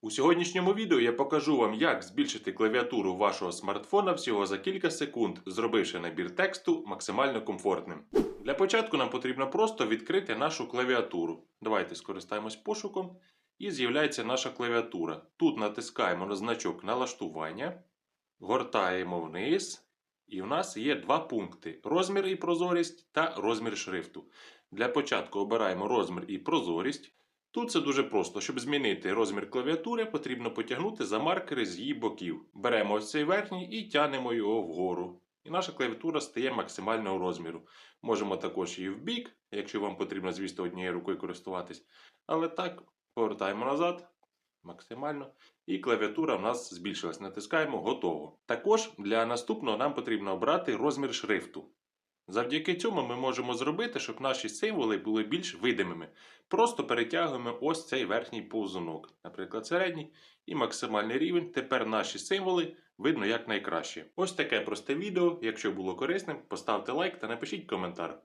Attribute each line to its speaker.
Speaker 1: У сьогоднішньому відео я покажу вам, як збільшити клавіатуру вашого смартфона всього за кілька секунд, зробивши набір тексту максимально комфортним. Для початку нам потрібно просто відкрити нашу клавіатуру. Давайте скористаємось пошуком і з'являється наша клавіатура. Тут натискаємо на значок налаштування, гортаємо вниз, і в нас є два пункти: розмір і прозорість та розмір шрифту. Для початку обираємо розмір і прозорість. Тут це дуже просто. Щоб змінити розмір клавіатури, потрібно потягнути за маркери з її боків. Беремо ось цей верхній і тянемо його вгору. І наша клавіатура стає максимального розміру. Можемо також її в бік, якщо вам потрібно, звісно, однією рукою користуватись. Але так, повертаємо назад максимально. І клавіатура в нас збільшилась. Натискаємо готово. Також для наступного нам потрібно обрати розмір шрифту. Завдяки цьому ми можемо зробити, щоб наші символи були більш видимими. Просто перетягуємо ось цей верхній повзунок, наприклад, середній і максимальний рівень. Тепер наші символи видно як найкраще. Ось таке просте відео. Якщо було корисним, поставте лайк та напишіть коментар.